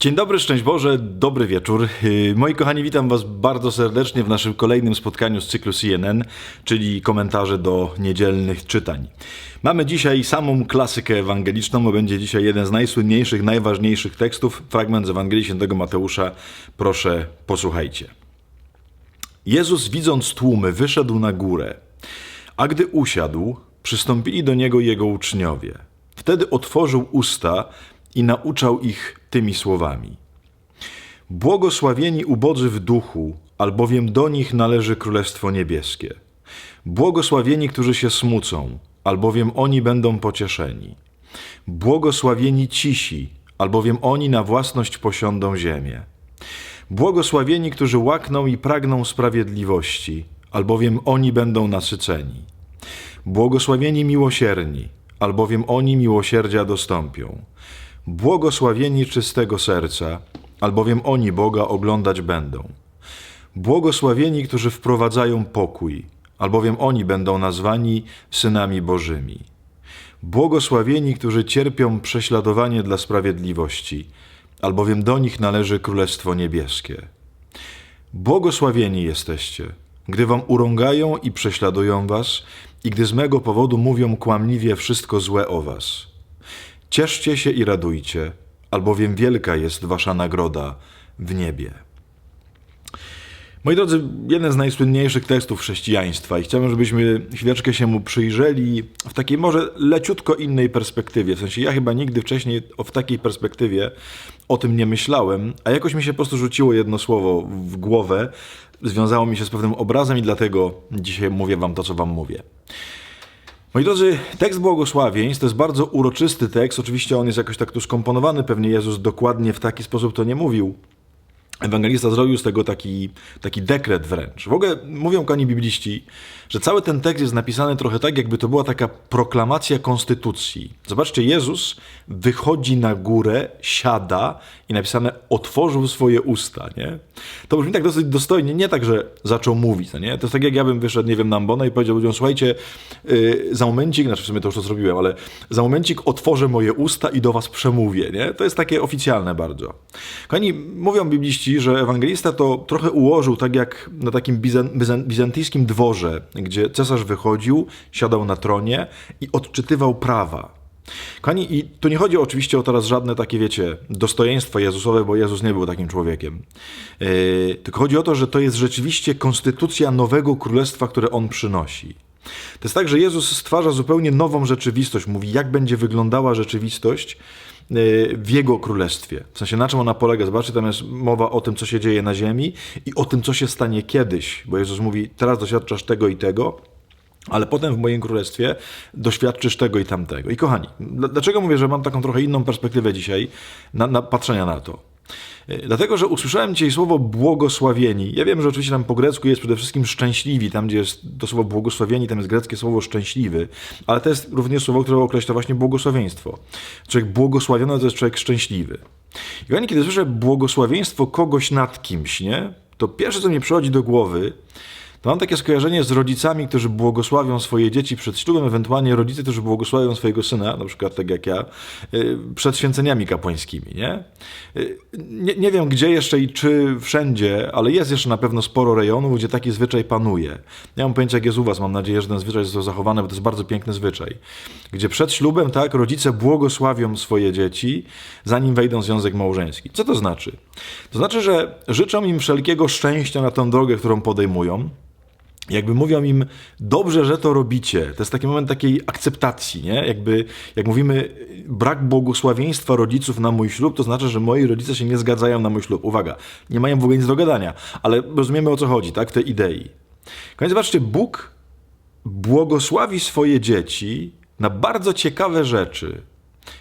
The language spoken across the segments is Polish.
Dzień dobry, szczęść Boże, dobry wieczór. Yy, Moi kochani, witam Was bardzo serdecznie w naszym kolejnym spotkaniu z cyklu CNN, czyli komentarze do niedzielnych czytań. Mamy dzisiaj samą klasykę ewangeliczną, bo będzie dzisiaj jeden z najsłynniejszych, najważniejszych tekstów, fragment z Ewangelii Świętego Mateusza. Proszę, posłuchajcie. Jezus, widząc tłumy, wyszedł na górę, a gdy usiadł, przystąpili do niego jego uczniowie. Wtedy otworzył usta i nauczał ich tymi słowami. Błogosławieni ubodzy w duchu, albowiem do nich należy Królestwo Niebieskie. Błogosławieni, którzy się smucą, albowiem oni będą pocieszeni. Błogosławieni cisi, albowiem oni na własność posiądą ziemię. Błogosławieni, którzy łakną i pragną sprawiedliwości, albowiem oni będą nasyceni. Błogosławieni miłosierni, albowiem oni miłosierdzia dostąpią. Błogosławieni czystego serca, albowiem oni Boga oglądać będą. Błogosławieni, którzy wprowadzają pokój, albowiem oni będą nazwani synami Bożymi. Błogosławieni, którzy cierpią prześladowanie dla sprawiedliwości, albowiem do nich należy Królestwo Niebieskie. Błogosławieni jesteście, gdy wam urągają i prześladują was, i gdy z mego powodu mówią kłamliwie wszystko złe o was. Cieszcie się i radujcie, albowiem wielka jest wasza nagroda w niebie. Moi drodzy, jeden z najsłynniejszych tekstów chrześcijaństwa i chciałbym, żebyśmy chwileczkę się mu przyjrzeli w takiej może leciutko innej perspektywie. W sensie ja chyba nigdy wcześniej w takiej perspektywie o tym nie myślałem, a jakoś mi się po prostu rzuciło jedno słowo w głowę, związało mi się z pewnym obrazem i dlatego dzisiaj mówię wam to, co wam mówię. Moi drodzy, tekst błogosławieństw to jest bardzo uroczysty tekst. Oczywiście on jest jakoś tak tu skomponowany. Pewnie Jezus dokładnie w taki sposób to nie mówił. Ewangelista zrobił z tego taki, taki dekret wręcz. W ogóle mówią koni bibliści, że cały ten tekst jest napisany trochę tak, jakby to była taka proklamacja konstytucji. Zobaczcie, Jezus wychodzi na górę, siada i napisane otworzył swoje usta, nie? To brzmi tak dosyć dostojnie, nie tak, że zaczął mówić, no nie? To jest tak, jak ja bym wyszedł, nie wiem, na ambona i powiedział ludziom, słuchajcie, yy, za momencik, znaczy w sumie to już to zrobiłem, ale za momencik otworzę moje usta i do was przemówię, nie? To jest takie oficjalne bardzo. Kochani, mówią bibliści, że ewangelista to trochę ułożył tak jak na takim bizan, bizan, bizantyjskim dworze, gdzie cesarz wychodził, siadał na tronie i odczytywał prawa. Kochani, i tu nie chodzi oczywiście o teraz żadne takie, wiecie, dostojeństwo Jezusowe, bo Jezus nie był takim człowiekiem. Yy, tylko chodzi o to, że to jest rzeczywiście konstytucja nowego królestwa, które on przynosi. To jest tak, że Jezus stwarza zupełnie nową rzeczywistość. Mówi, jak będzie wyglądała rzeczywistość w Jego królestwie. W sensie, na czym ona polega. Zobaczcie, tam jest mowa o tym, co się dzieje na ziemi i o tym, co się stanie kiedyś. Bo Jezus mówi, teraz doświadczasz tego i tego, ale potem w moim królestwie doświadczysz tego i tamtego. I kochani, dlaczego mówię, że mam taką trochę inną perspektywę dzisiaj na, na patrzenia na to? Dlatego, że usłyszałem dzisiaj słowo błogosławieni. Ja wiem, że oczywiście tam po grecku jest przede wszystkim szczęśliwi, tam gdzie jest to słowo błogosławieni, tam jest greckie słowo szczęśliwy, ale to jest również słowo, które określa właśnie błogosławieństwo. Człowiek błogosławiony to jest człowiek szczęśliwy. I kochani, kiedy słyszę błogosławieństwo kogoś nad kimś, nie? to pierwsze, co mi przychodzi do głowy, to mam takie skojarzenie z rodzicami, którzy błogosławią swoje dzieci przed ślubem, ewentualnie rodzice, którzy błogosławią swojego syna, na przykład tak jak ja, przed święceniami kapłańskimi, nie? Nie, nie wiem gdzie jeszcze i czy wszędzie, ale jest jeszcze na pewno sporo rejonów, gdzie taki zwyczaj panuje. Nie mam pojęcia jak jest u was, mam nadzieję, że ten zwyczaj został zachowany, bo to jest bardzo piękny zwyczaj. Gdzie przed ślubem, tak, rodzice błogosławią swoje dzieci, zanim wejdą w związek małżeński. Co to znaczy? To znaczy, że życzą im wszelkiego szczęścia na tę drogę, którą podejmują, jakby mówią im, dobrze, że to robicie. To jest taki moment takiej akceptacji, nie? Jakby, jak mówimy, brak błogosławieństwa rodziców na mój ślub, to znaczy, że moi rodzice się nie zgadzają na mój ślub. Uwaga, nie mają w ogóle nic do gadania, ale rozumiemy o co chodzi, tak? W tej idei. Koniec, zobaczcie, Bóg błogosławi swoje dzieci na bardzo ciekawe rzeczy.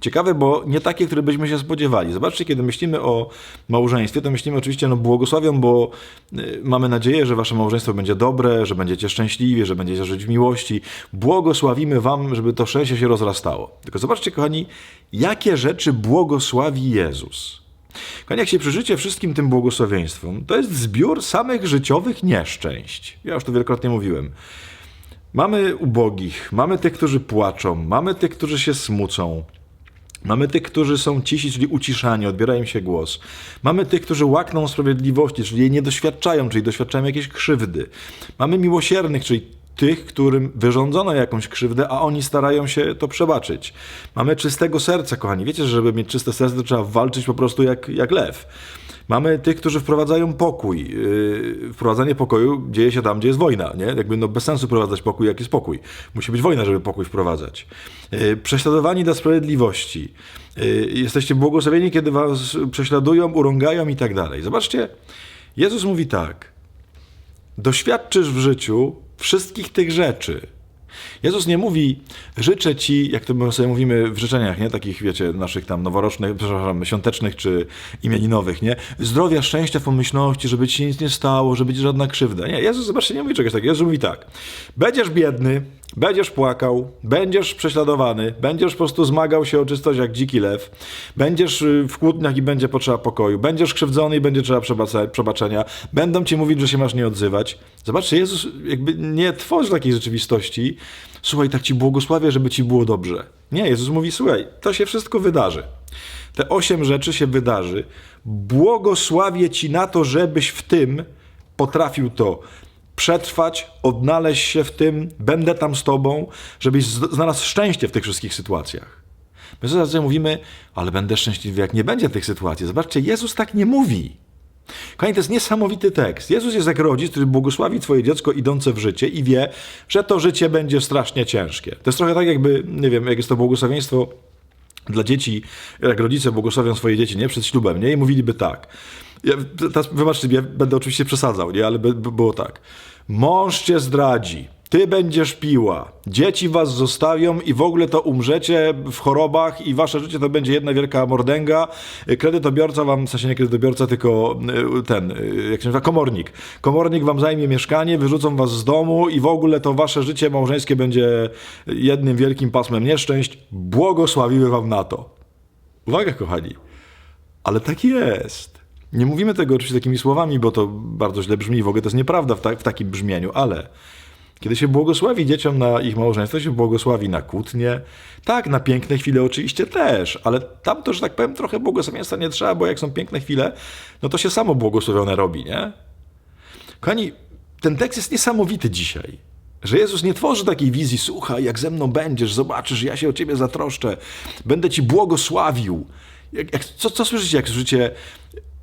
Ciekawe, bo nie takie, które byśmy się spodziewali. Zobaczcie, kiedy myślimy o małżeństwie, to myślimy oczywiście, no błogosławiam, bo y, mamy nadzieję, że wasze małżeństwo będzie dobre, że będziecie szczęśliwi, że będziecie żyć w miłości. Błogosławimy wam, żeby to szczęście się rozrastało. Tylko zobaczcie, kochani, jakie rzeczy błogosławi Jezus. Kochani, jak się przyjrzycie wszystkim tym błogosławieństwom, to jest zbiór samych życiowych nieszczęść. Ja już to wielokrotnie mówiłem. Mamy ubogich, mamy tych, którzy płaczą, mamy tych, którzy się smucą. Mamy tych, którzy są cisi, czyli uciszani, odbiera im się głos. Mamy tych, którzy łakną sprawiedliwości, czyli jej nie doświadczają, czyli doświadczają jakiejś krzywdy. Mamy miłosiernych, czyli tych, którym wyrządzono jakąś krzywdę, a oni starają się to przebaczyć. Mamy czystego serca, kochani. Wiecie, że żeby mieć czyste serce, to trzeba walczyć po prostu jak, jak lew. Mamy tych, którzy wprowadzają pokój. Yy, wprowadzanie pokoju dzieje się tam, gdzie jest wojna. Nie? Jakby no bez sensu wprowadzać pokój, jak jest pokój. Musi być wojna, żeby pokój wprowadzać. Yy, prześladowani dla sprawiedliwości. Yy, jesteście błogosławieni, kiedy was prześladują, urągają i tak dalej. Zobaczcie, Jezus mówi tak. Doświadczysz w życiu wszystkich tych rzeczy. Jezus nie mówi, życzę ci, jak to my sobie mówimy w życzeniach, nie? Takich, wiecie, naszych tam noworocznych, przepraszam, świątecznych czy imieninowych, nie? Zdrowia, szczęścia, pomyślności, żeby ci się nic nie stało, żeby ci żadna krzywda. Nie, Jezus, zobaczcie, nie mówi czegoś takiego. Jezus mówi tak, będziesz biedny, będziesz płakał, będziesz prześladowany, będziesz po prostu zmagał się o czystość jak dziki lew, będziesz y, w kłótniach i będzie potrzeba pokoju, będziesz krzywdzony i będzie trzeba przebaczenia, będą ci mówić, że się masz nie odzywać. Zobaczcie, Jezus jakby nie tworzy takiej rzeczywistości, słuchaj, tak ci błogosławię, żeby ci było dobrze. Nie, Jezus mówi, słuchaj, to się wszystko wydarzy. Te osiem rzeczy się wydarzy. Błogosławię ci na to, żebyś w tym potrafił to przetrwać, odnaleźć się w tym, będę tam z tobą, żebyś znalazł szczęście w tych wszystkich sytuacjach. My sobie mówimy, ale będę szczęśliwy, jak nie będzie tych sytuacji. Zobaczcie, Jezus tak nie mówi. Kochani, to jest niesamowity tekst. Jezus jest jak rodzic, który błogosławi twoje dziecko idące w życie i wie, że to życie będzie strasznie ciężkie. To jest trochę tak jakby, nie wiem, jak jest to błogosławieństwo dla dzieci, jak rodzice błogosławią swoje dzieci, nie? Przed ślubem, nie? I mówiliby tak. Ja, teraz, wybaczcie, ja będę oczywiście przesadzał, nie? Ale by, by było tak. Mąż cię zdradzi, ty będziesz piła, dzieci was zostawią i w ogóle to umrzecie w chorobach i wasze życie to będzie jedna wielka mordęga. Kredytobiorca wam, w sensie nie kredytobiorca, tylko y, ten, y, jak się nazywa, komornik. Komornik wam zajmie mieszkanie, wyrzucą was z domu i w ogóle to wasze życie małżeńskie będzie jednym wielkim pasmem nieszczęść. Błogosławiły wam na to. Uwaga, kochani. Ale tak jest. Nie mówimy tego oczywiście takimi słowami, bo to bardzo źle brzmi, w ogóle to jest nieprawda w, ta, w takim brzmieniu, ale kiedy się błogosławi dzieciom na ich małżeństwo, się błogosławi na kłótnie. Tak, na piękne chwile oczywiście też, ale tam to, że tak powiem, trochę błogosławieństwa nie trzeba, bo jak są piękne chwile, no to się samo błogosławione robi, nie? Kochani, ten tekst jest niesamowity dzisiaj. Że Jezus nie tworzy takiej wizji, słuchaj, jak ze mną będziesz, zobaczysz, ja się o ciebie zatroszczę, będę ci błogosławił. Jak, jak, co, co słyszycie, jak słyszycie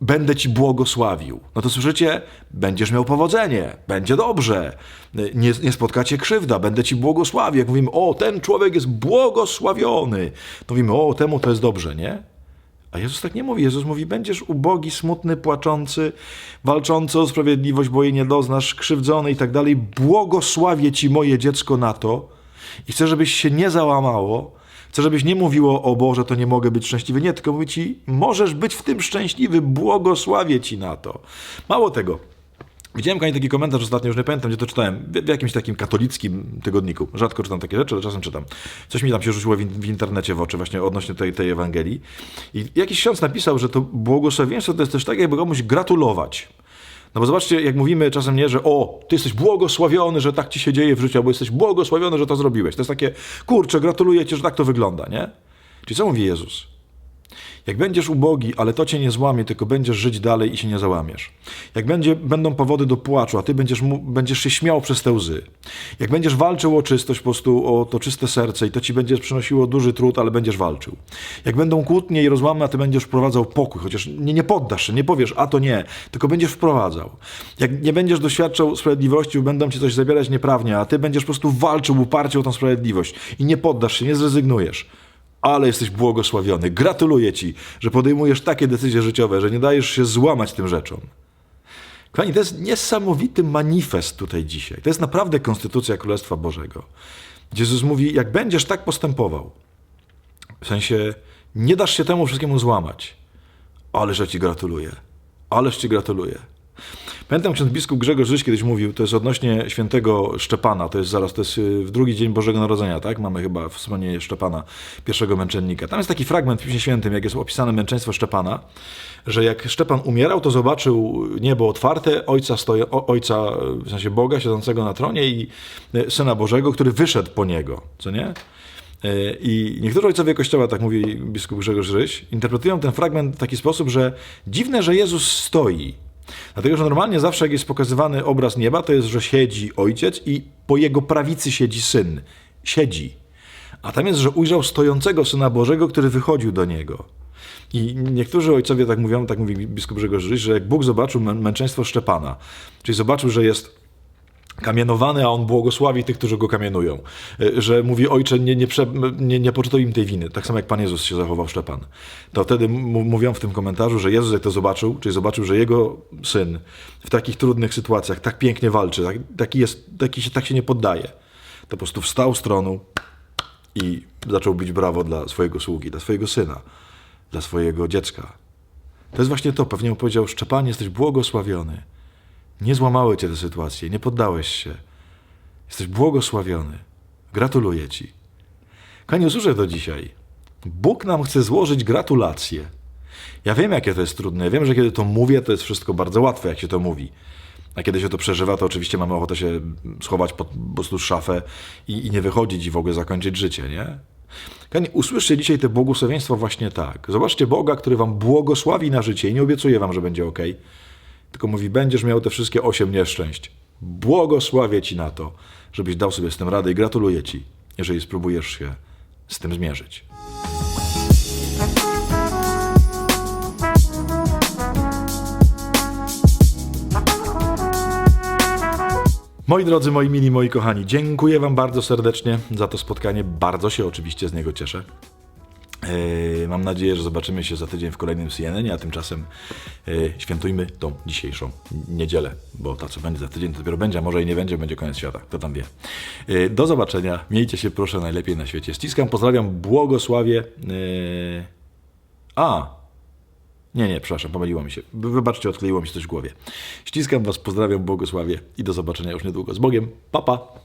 będę ci błogosławił. No to słyszycie, będziesz miał powodzenie, będzie dobrze, nie, nie spotkacie krzywda, będę ci błogosławił. Jak mówimy, o, ten człowiek jest błogosławiony, to mówimy, o, temu to jest dobrze, nie? A Jezus tak nie mówi. Jezus mówi, będziesz ubogi, smutny, płaczący, walczący o sprawiedliwość, bo jej nie doznasz, krzywdzony i tak dalej. Błogosławię ci moje dziecko na to i chcę, żebyś się nie załamało, Chcę, żebyś nie mówiło, o Boże, to nie mogę być szczęśliwy. Nie, tylko mówi ci, możesz być w tym szczęśliwy, błogosławię ci na to. Mało tego. Widziałem taki komentarz ostatnio, już nie pamiętam, gdzie to czytałem, w jakimś takim katolickim tygodniku. Rzadko czytam takie rzeczy, ale czasem czytam. Coś mi tam się rzuciło w, w internecie w oczy właśnie odnośnie tej, tej Ewangelii. I jakiś ksiądz napisał, że to błogosławieństwo to jest też tak, jakby komuś gratulować. No bo zobaczcie, jak mówimy czasem nie, że o, ty jesteś błogosławiony, że tak ci się dzieje w życiu, albo jesteś błogosławiony, że to zrobiłeś. To jest takie, kurczę, gratuluję ci, że tak to wygląda, nie? Czyli co mówi Jezus? Jak będziesz ubogi, ale to cię nie złamie, tylko będziesz żyć dalej i się nie załamiesz. Jak będzie, będą powody do płaczu, a ty będziesz, mu, będziesz się śmiał przez te łzy. Jak będziesz walczył o czystość, po prostu o to czyste serce i to ci będzie przynosiło duży trud, ale będziesz walczył. Jak będą kłótnie i rozłamy, a ty będziesz wprowadzał pokój, chociaż nie, nie poddasz się, nie powiesz, a to nie, tylko będziesz wprowadzał. Jak nie będziesz doświadczał sprawiedliwości, będą ci coś zabierać nieprawnie, a ty będziesz po prostu walczył uparcie o tą sprawiedliwość i nie poddasz się, nie zrezygnujesz ale jesteś błogosławiony. Gratuluję ci, że podejmujesz takie decyzje życiowe, że nie dajesz się złamać tym rzeczom. Kochani, to jest niesamowity manifest tutaj dzisiaj. To jest naprawdę konstytucja Królestwa Bożego. Jezus mówi, jak będziesz tak postępował, w sensie nie dasz się temu wszystkiemu złamać, ależ ja ci gratuluję. Ależ ci gratuluję. Pamiętam, ksiądz biskup Grzegorz Żyś kiedyś mówił, to jest odnośnie świętego Szczepana, to jest zaraz, to jest y, w drugi dzień Bożego Narodzenia, tak? Mamy chyba wspomnienie Szczepana, pierwszego męczennika. Tam jest taki fragment w Piśmie Świętym, jak jest opisane męczeństwo Szczepana, że jak Szczepan umierał, to zobaczył niebo otwarte, ojca, ojca w sensie Boga siedzącego na tronie i y, Syna Bożego, który wyszedł po niego, co nie? E, I niektórzy ojcowie Kościoła, tak mówi biskup Grzegorz Ryś, interpretują ten fragment w taki sposób, że dziwne, że Jezus stoi. Dlatego, że normalnie zawsze jak jest pokazywany obraz nieba, to jest, że siedzi ojciec i po jego prawicy siedzi syn. Siedzi. A tam jest, że ujrzał stojącego Syna Bożego, który wychodził do niego. I niektórzy ojcowie tak mówią, tak mówi biskup Grzegorz Ryś, że jak Bóg zobaczył mę- męczeństwo Szczepana, czyli zobaczył, że jest kamienowany, a on błogosławi tych, którzy go kamienują. Y, Że mówi, ojcze, nie, nie, prze, nie, nie poczytuj im tej winy. Tak samo jak Pan Jezus się zachował Szczepan. To wtedy mówią w tym komentarzu, że Jezus jak to zobaczył, czyli zobaczył, że jego syn w takich trudnych sytuacjach tak pięknie walczy, tak, taki, jest, taki się, tak się nie poddaje, to po prostu wstał z tronu i zaczął bić brawo dla swojego sługi, dla swojego syna, dla swojego dziecka. To jest właśnie to. Pewnie mu powiedział, Szczepan, jesteś błogosławiony. Nie złamały cię te sytuacje, nie poddałeś się. Jesteś błogosławiony. Gratuluję ci. Kochani, usłyszę to dzisiaj. Bóg nam chce złożyć gratulacje. Ja wiem, jakie to jest trudne. Ja wiem, że kiedy to mówię, to jest wszystko bardzo łatwe, jak się to mówi. A kiedy się to przeżywa, to oczywiście mamy ochotę się schować pod po prostu szafę i, i nie wychodzić i w ogóle zakończyć życie, nie? Kochani, usłyszcie dzisiaj te błogosławieństwa właśnie tak. Zobaczcie Boga, który wam błogosławi na życie i nie obiecuje wam, że będzie ok. Tylko mówi, będziesz miał te wszystkie osiem nieszczęść. Błogosławię ci na to, żebyś dał sobie z tym radę i gratuluję ci, jeżeli spróbujesz się z tym zmierzyć. Moi drodzy, moi mili, moi kochani, dziękuję Wam bardzo serdecznie za to spotkanie. Bardzo się oczywiście z niego cieszę. Yy, Mam nadzieję, że zobaczymy się za tydzień w kolejnym CNN, a tymczasem yy, świętujmy tą dzisiejszą niedzielę, bo ta co będzie za tydzień to dopiero będzie, a może i nie będzie, będzie koniec świata, kto tam wie. Yy, Do zobaczenia, miejcie się proszę najlepiej na świecie. Ściskam, pozdrawiam, błogosławię. Yy, A, nie, nie, przepraszam, pomyliło mi się. Wy- Wybaczcie, odkleiło mi się coś w głowie. Ściskam Was, pozdrawiam, błogosławię i do zobaczenia już niedługo. Z Bogiem, papa! Pa.